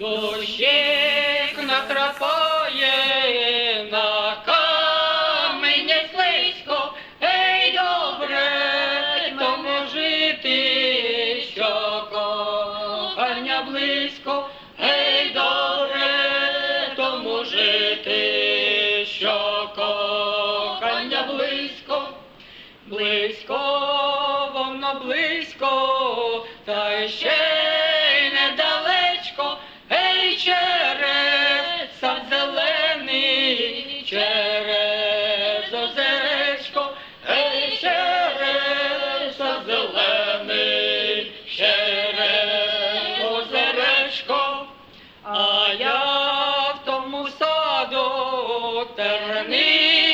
Дощик накрапає на каменя слизько, ей, добре, тому жити, що кохання близько, ей, добре, тому жити, що кохання близько, воно близько, та ще й недалечко, ей, через сад зелений, через озеречко, ей, через сад зелений, через озеречко, а я в тому саду терни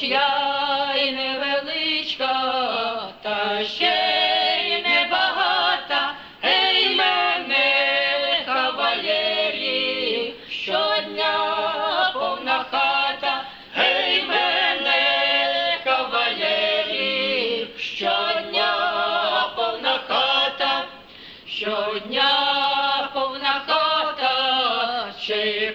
хоч я й невеличка, та ще й небагата, ей мене кавалерів, щодня повна хата, ей мене кавалерів, щодня повна хата, щодня повна хата, ще й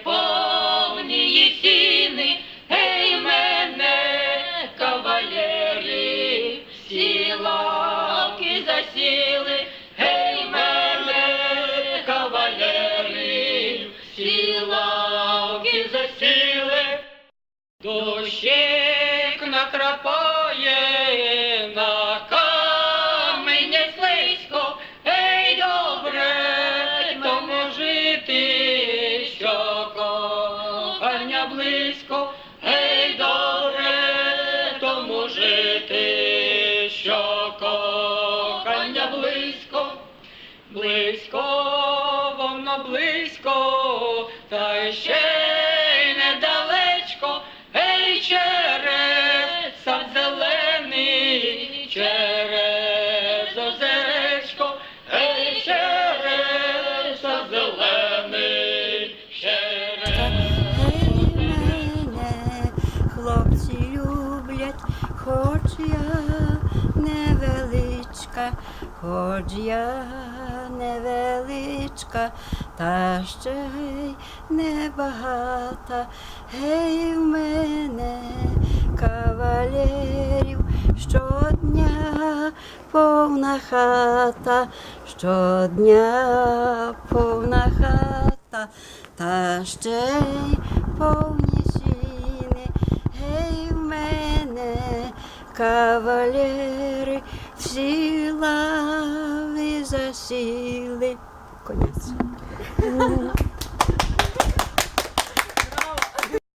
Накрапає на каменя слизько, ей, добре, тому жити, що кохання близько, ей, добре, тому жити, що кохання близько, близько, воно близько, та ще хлопці люблять, хоч я невеличка, хоч я невеличка, та ще й небагата. Гей в мене кавалерів щодня повна хата, щодня повна хата, та ще й повні кавалери, всі лави засіли. Конець.